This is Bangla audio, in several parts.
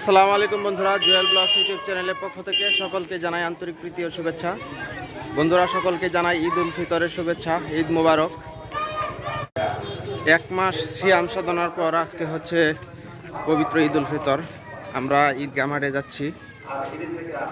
আসসালামু আলাইকুম বন্ধুরা, জুয়েল ব্লগ ইউটিউব চ্যানেলের পক্ষ থেকে সকলকে জানাই আন্তরিক প্রীতি ও শুভেচ্ছা। বন্ধুরা, সকলকে জানাই ঈদ উল ফিতরের শুভেচ্ছা, ঈদ মুবারক। এক মাস সিয়াম সাধনার পর আজকে হচ্ছে পবিত্র ঈদ উল ফিতর। আমরা ঈদগাহ মাঠে যাচ্ছি,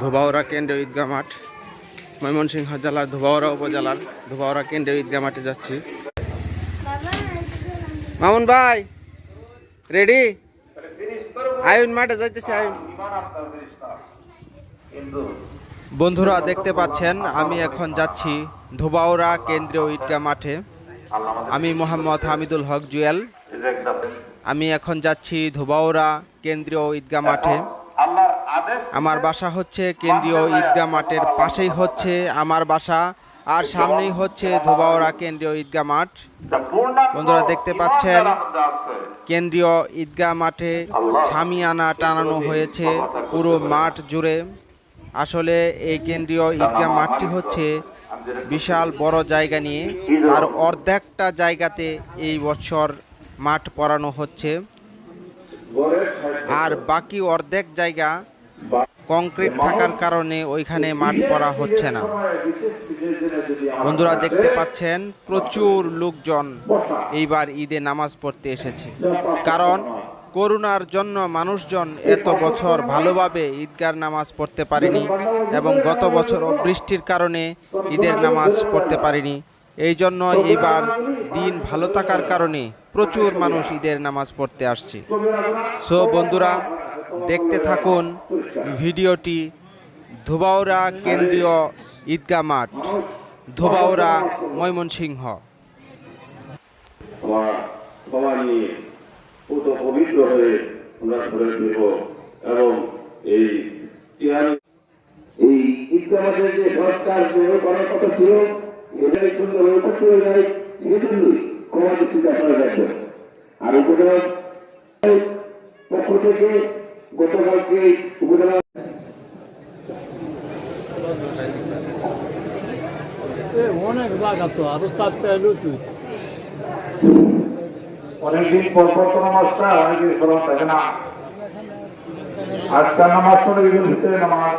ধোবাউড়া কেন্দ্রীয় ঈদগাহ মাঠ, ময়মনসিংহ জেলার ধোবাউড়া উপজেলার ধোবাউড়া কেন্দ্রীয় ঈদগাহ মাঠে যাচ্ছি। মামুন ভাই রেডি আয়ুন মাঠে যাইতেছে, আয়ুন। বন্ধুরা, দেখতে পাচ্ছেন, আমি এখন যাচ্ছি ধোবাওরা কেন্দ্রীয় ঈদগাহ মাঠে। আমি মোহাম্মদ হামিদুল হক জুয়েল। আমি এখন যাচ্ছি ধোবাওরা কেন্দ্রীয় ঈদগাহ মাঠে। আমার বাসা হচ্ছে কেন্দ্রীয় ঈদগাহ মাঠের পাশেই হচ্ছে আমার বাসা। আর সামনেই হচ্ছে ধোবাউড়া কেন্দ্রীয় ঈদগাহ মাঠ। বন্ধুরা দেখতে পাচ্ছেন, কেন্দ্রীয় ঈদগাহ মাঠে ছামিয়ানা টানানো হয়েছে পুরো মাঠ জুড়ে। আসলে এই কেন্দ্রীয় ঈদগাহ মাঠটি হচ্ছে বিশাল বড় জায়গা নিয়ে। আর অর্ধেকটা জায়গাতে এই বছর মাঠ পড়ানো হচ্ছে। আর বাকি অর্ধেক জায়গা কংক্রিট থাকার কারণে ওইখানে মাঠ পড়া হচ্ছে না। বন্ধুরা দেখতে পাচ্ছেন, প্রচুর লোকজন এইবার ঈদে নামাজ পড়তে এসেছে। কারণ করোনার জন্য মানুষজন এত বছর ভালোভাবে ঈদগার নামাজ পড়তে পারেনি এবং গত বছর বৃষ্টির কারণে ঈদের নামাজ পড়তে পারেনি। এই জন্য এবার দিন ভালো থাকার কারণে প্রচুর মানুষ ঈদের নামাজ পড়তে আসছে। সো বন্ধুরা দেখতে থাকুন ভিডিওটি ধুবাউড়া কেন্দ্রীয় ঈদগাহ মাঠ ধুবাউড়া ময়মনসিংহ। এই আর পক্ষ থেকে গতকালকে উপজেলা অনেক আরও তুই অনেকদিন অনেকদিন স্মরণ থাকে না। আজকাল নামাজ পড়ে ঈদের ভিতরে নামাজ।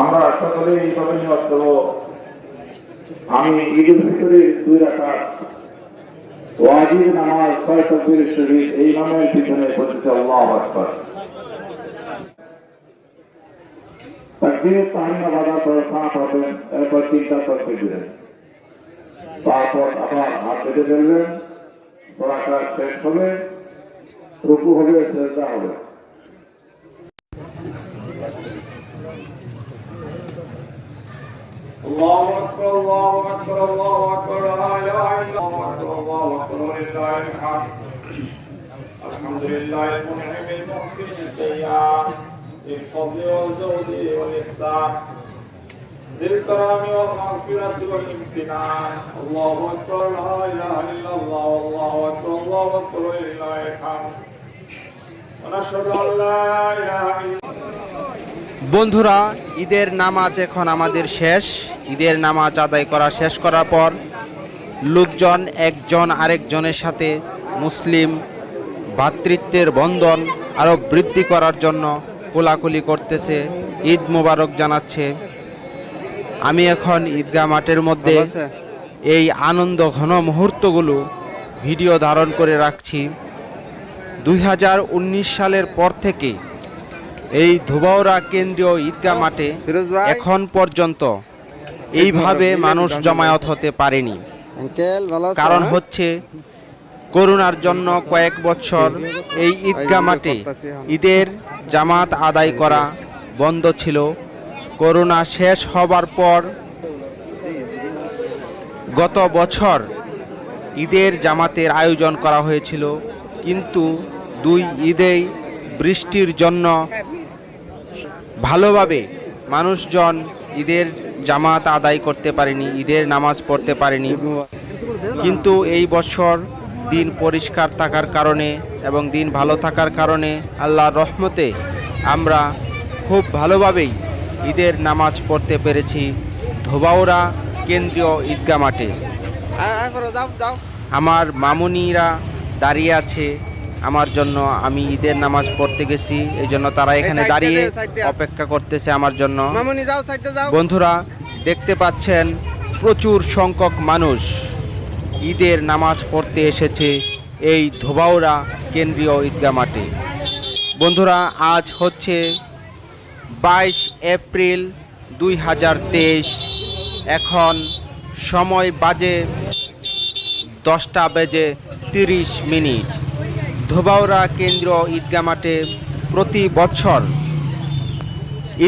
আমরা এইভাবে আমি ঈদের ভিতরে দুই রাখা ওয়াজিব নামাজ, ছয় তকবির, শরীফ, এই নামের পিছনে পড়তেছে আল্লাহ আকবার। তাকবীর তাহিনা বাধা হবেন এরপর তিনটা তকবির দিলেন। তারপর আবার হাত পেতে ফেলবেন পড়াটা শেষ হবে, রুকু হবে, সেজদা হবে। الله أكبر الله أكبر الله أكبر لا إله إلا الله أكبر الله أكبر ولله الحمد الحمد لله المنعم المحسن السيئات بالفضل والجود والإحسان ذي الكرم والمغفرة والامتنان الله أكبر لا إله إلا الله والله أكبر الله أكبر ولله الحمد ونشهد أن لا إله إلا বন্ধুরা ঈদের নামাজ এখন আমাদের শেষ। ঈদের নামাজ আদায় করা শেষ করার পর লোকজন একজন আরেকজনের সাথে মুসলিম ভ্রাতৃত্বের বন্ধন আরও বৃদ্ধি করার জন্য কোলাকুলি করতেছে। ঈদ মোবারক জানাচ্ছে। আমি এখন ঈদগাহ মাঠের মধ্যে এই আনন্দ ঘন মুহূর্তগুলো ভিডিও ধারণ করে রাখছি। দু হাজার উনিশ সালের পর থেকে এই ধুবাউড়া কেন্দ্রীয় ঈদগাহ মাঠে এখন পর্যন্ত এইভাবে মানুষ জমায়েত হতে পারেনি। কারণ হচ্ছে করোনার জন্য কয়েক বছর এই ঈদগাহ মাঠে ঈদের জামাত আদায় করা বন্ধ ছিল। করোনা শেষ হবার পর গত বছর ঈদের জামাতের আয়োজন করা হয়েছিল। কিন্তু দুই ঈদেই বৃষ্টির জন্য ভালোভাবে মানুষজন ঈদের জামাত আদায় করতে পারেনি ঈদের নামাজ পড়তে পারেনি। কিন্তু এই বছর দিন পরিষ্কার থাকার কারণে এবং দিন ভালো থাকার কারণে আল্লাহর রহমতে আমরা খুব ভালোভাবেই ঈদের নামাজ পড়তে পেরেছি ধোবাউড়া কেন্দ্রীয় ঈদগাহ মাঠে। আমার মামুনিরা দাঁড়িয়ে আছে আমার জন্য আমি ঈদের নামাজ পড়তে গেছি এই জন্য তারা এখানে দাঁড়িয়ে অপেক্ষা করতেছে আমার জন্য। বন্ধুরা দেখতে পাচ্ছেন প্রচুর সংখ্যক মানুষ ঈদের নামাজ পড়তে এসেছে এই ধোবাউড়া কেন্দ্রীয় ঈদগাহ মাঠে। বন্ধুরা আজ হচ্ছে বাইশ এপ্রিল দুই হাজার তেইশ। এখন সময় বাজে দশটা বেজে তিরিশ মিনিট। ধোবাউড়া কেন্দ্র ঈদগাহ মাঠে প্রতি বছর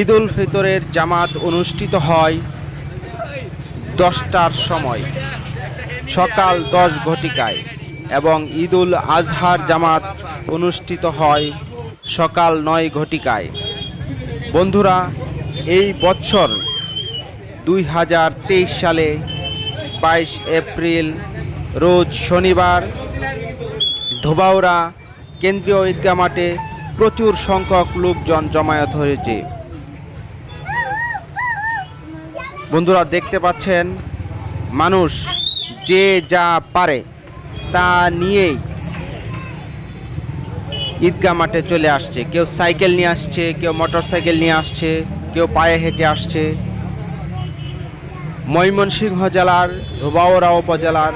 ঈদ উল ফিতরের জামাত অনুষ্ঠিত হয় দশটার সময়, সকাল দশ ঘটিকায় এবং ঈদ উল আজহার জামাত অনুষ্ঠিত হয় সকাল নয় ঘটিকায়। বন্ধুরা, এই বছর দুই হাজার তেইশ সালে বাইশ এপ্রিল, রোজ শনিবার ধোবাউড়া, কেন্দ্রীয় ঈদগা মাঠে প্রচুর সংখ্যক লোকজন জমায়েত হয়েছে। বন্ধুরা দেখতে পাচ্ছেন, মানুষ যে যা পারে তা নিয়েই ঈদগা মাঠে চলে আসছে। কেউ সাইকেল নিয়ে আসছে, কেউ মোটর সাইকেল নিয়ে আসছে, কেউ পায়ে হেঁটে আসছে। ময়মনসিংহ জেলার, ধোবাউড়া উপজেলার,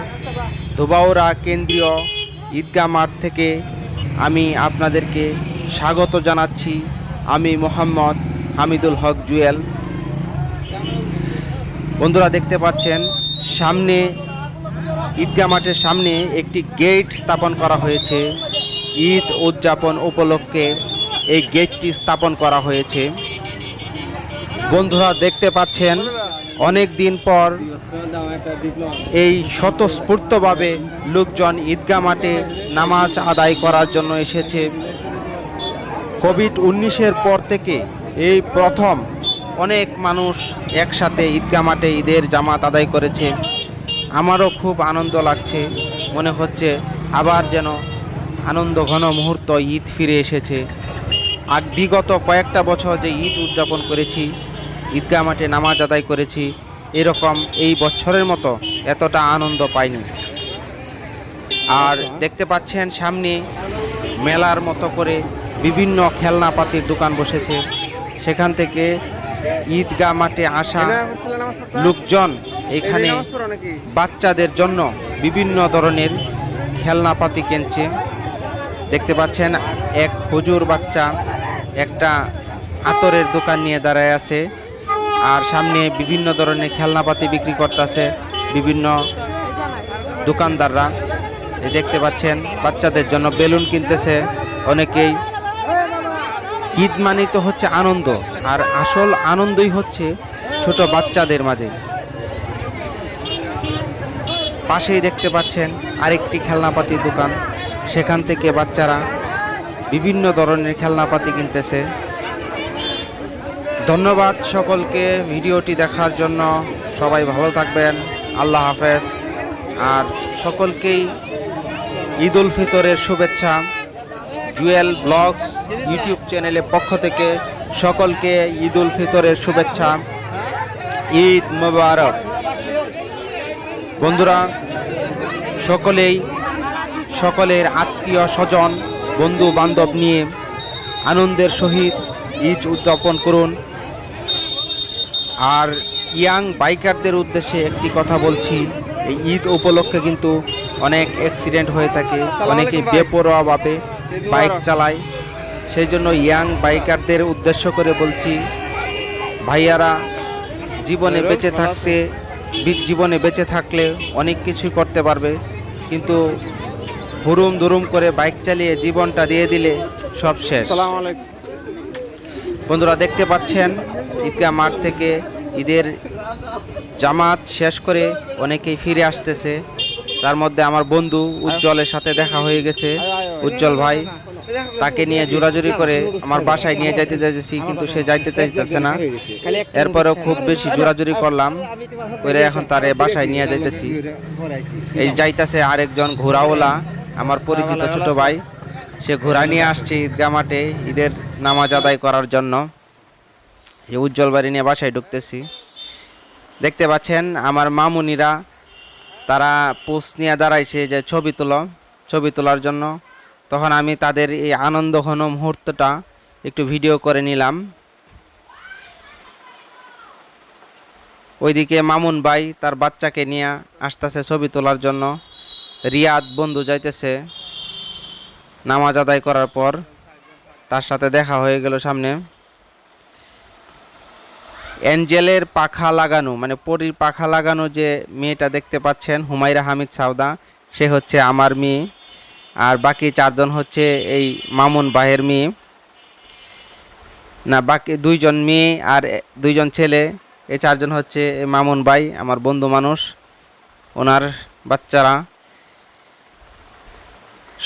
ধোবাউড়া কেন্দ্রীয় ঈদগাহ মাঠ থেকে আমি আপনাদেরকে স্বাগত জানাচ্ছি। আমি মোহাম্মদ হামিদুল হক জুয়েল। বন্ধুরা দেখতে পাচ্ছেন, সামনে, ঈদগাহ মাঠের সামনে একটি গেট স্থাপন করা হয়েছে। ঈদ উদযাপন উপলক্ষে এই গেটটি স্থাপন করা হয়েছে। বন্ধুরা দেখতে পাচ্ছেন অনেক দিন পর এই স্বতঃস্ফূর্তভাবে লোকজন ঈদগাহ মাঠে নামাজ আদায় করার জন্য এসেছে। কোভিড উনিশের পর থেকে এই প্রথম অনেক মানুষ একসাথে ঈদগাহ মাঠে ঈদের জামাত আদায় করেছে। আমারও খুব আনন্দ লাগছে মনে হচ্ছে আবার যেন আনন্দ ঘন মুহূর্ত ঈদ ফিরে এসেছে। আর বিগত কয়েকটা বছর যে ঈদ উদযাপন করেছি ঈদগাহ মাঠে নামাজ আদায় করেছি। এরকম এই বছরের মতো এতটা আনন্দ পাইনি। আর দেখতে পাচ্ছেন সামনে মেলার মতো করে বিভিন্ন খেলনাপাতির দোকান বসেছে। সেখান থেকে ঈদগাহ মাঠে আসা লোকজন এখানে বাচ্চাদের জন্য বিভিন্ন ধরনের খেলনাপাতি কিনছে। দেখতে পাচ্ছেন এক হুজুর বাচ্চা একটা আতরের দোকান নিয়ে দাঁড়ায় আছে। আর সামনে বিভিন্ন ধরনের খেলনাপাতি বিক্রি করতেছে বিভিন্ন দোকানদাররা। দেখতে পাচ্ছেন, বাচ্চাদের জন্য বেলুন কিনতেছে অনেকেই। ঈদ মানেই তো হচ্ছে আনন্দ, আর আসল আনন্দই হচ্ছে ছোট বাচ্চাদের মাঝে। পাশেই দেখতে পাচ্ছেন আরেকটি খেলনাপাতির দোকান, সেখান থেকে বাচ্চারা বিভিন্ন ধরনের খেলনাপাতি কিনতেছে। ধন্যবাদ সকলকে ভিডিওটি দেখার জন্য। সবাই ভালো থাকবেন। আল্লাহ হাফেজ। আর সকলকেই ঈদ উল ফিতরের শুভেচ্ছা। জুয়েল ব্লগস ইউটিউব চ্যানেলের পক্ষ থেকে সকলকে ঈদ উল ফিতরের শুভেচ্ছা। ঈদ মোবারক। বন্ধুরা, সকলেই, সকলের আত্মীয় স্বজন বন্ধু বান্ধব নিয়ে আনন্দের সহিত ঈদ উদযাপন করুন। আর ইয়াং বাইকারদের উদ্দেশ্যে একটি কথা বলছি। এই ঈদ উপলক্ষে কিন্তু অনেক অ্যাক্সিডেন্ট হয়ে থাকে অনেকে বেপরোয়াভাবে বাইক চালায়। সেই জন্য ইয়াং বাইকারদের উদ্দেশ্য করে বলছি ভাইয়ারা জীবনে বেঁচে থাকতে জীবনে বেঁচে থাকলে অনেক কিছুই করতে পারবে। কিন্তু হুরুম দুরুম করে বাইক চালিয়ে জীবনটা দিয়ে দিলে সব শেষ। বন্ধুরা দেখতে পাচ্ছেন, ঈদগাহ মাঠ থেকে ঈদের জামাত শেষ করে অনেকেই ফিরে আসতেছে। তার মধ্যে আমার বন্ধু উজ্জ্বলের সাথে দেখা হয়ে গেছে, উজ্জ্বল ভাই। তাকে নিয়ে জোরাজুরি করে আমার বাসায় নিয়ে যাইতে চাইতেছি কিন্তু সে যাইতে চাইতেছে না। এরপরেও খুব বেশি জোরাজুরি করলাম, করে এখন তারে বাসায় নিয়ে যাইতেছি। এই যাইতেছে আরেকজন ঘোড়াওয়ালা, আমার পরিচিত ছোট ভাই। সে ঘোড়া নিয়ে আসছে ঈদগাহ মাঠে, ঈদের নামাজ আদায় করার জন্য। এই উজ্জ্বল বাড়ি নিয়ে বাসায় ঢুকতেছি। দেখতে পাচ্ছেন, আমার মামুনিরা তারা পোস্ট নিয়ে দাঁড়াইছে যে ছবি তুলো, ছবি তোলার জন্য। তখন আমি তাদের এই আনন্দ ঘন মুহূর্তটা একটু ভিডিও করে নিলাম। ওইদিকে মামুন ভাই তার বাচ্চাকে নিয়ে আসতেছে ছবি তোলার জন্য। রিয়াদ বন্ধু যাইতেছে। নামাজ আদায় করার পর তার সাথে দেখা হয়ে গেল সামনে। অ্যাঞ্জেলের পাখা লাগানো মানে পরীর পাখা লাগানো যে মেয়েটা দেখতে পাচ্ছেন, হুমায়রা হামিদ সাউদা সে হচ্ছে আমার মেয়ে। আর বাকি চারজন হচ্ছে এই মামুন বাহের মেয়ে। না, বাকি দুইজন মেয়ে আর দুইজন ছেলে। এই চারজন হচ্ছে মামুন ভাই, আমার বন্ধু মানুষ, ওনার বাচ্চারা।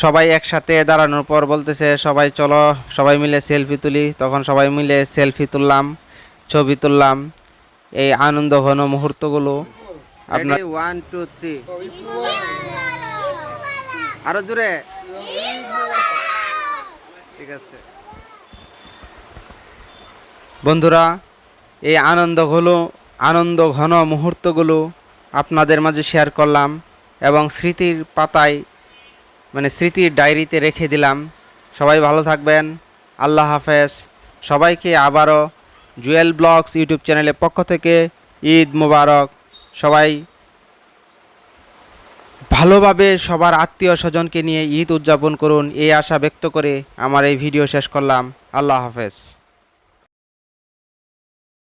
সবাই একসাথে দাঁড়ানোর পর বলতেছে সবাই চলো সবাই মিলে সেলফি তুলি। তখন সবাই মিলে সেলফি তুললাম ছবি তুললাম। এই আনন্দ ঘন মুহূর্তগুলো আপনার ওয়ান টু থ্রি আরও জোরে? ঠিক আছে। বন্ধুরা এই আনন্দগুলো আনন্দ ঘন মুহূর্তগুলো আপনাদের মাঝে শেয়ার করলাম এবং স্মৃতির পাতায় মানে স্মৃতির ডায়েরিতে রেখে দিলাম। সবাই ভালো থাকবেন। আল্লাহ হাফেজ। সবাইকে আবারও জুয়েল ব্লগস ইউটিউব চ্যানেলের পক্ষ থেকে ঈদ মুবারক। সবাই ভালোভাবে সবার আত্মীয় স্বজনকে নিয়ে ঈদ উদযাপন করুন, এই আশা ব্যক্ত করে আমার এই ভিডিও শেষ করলাম। আল্লাহ হাফেজ।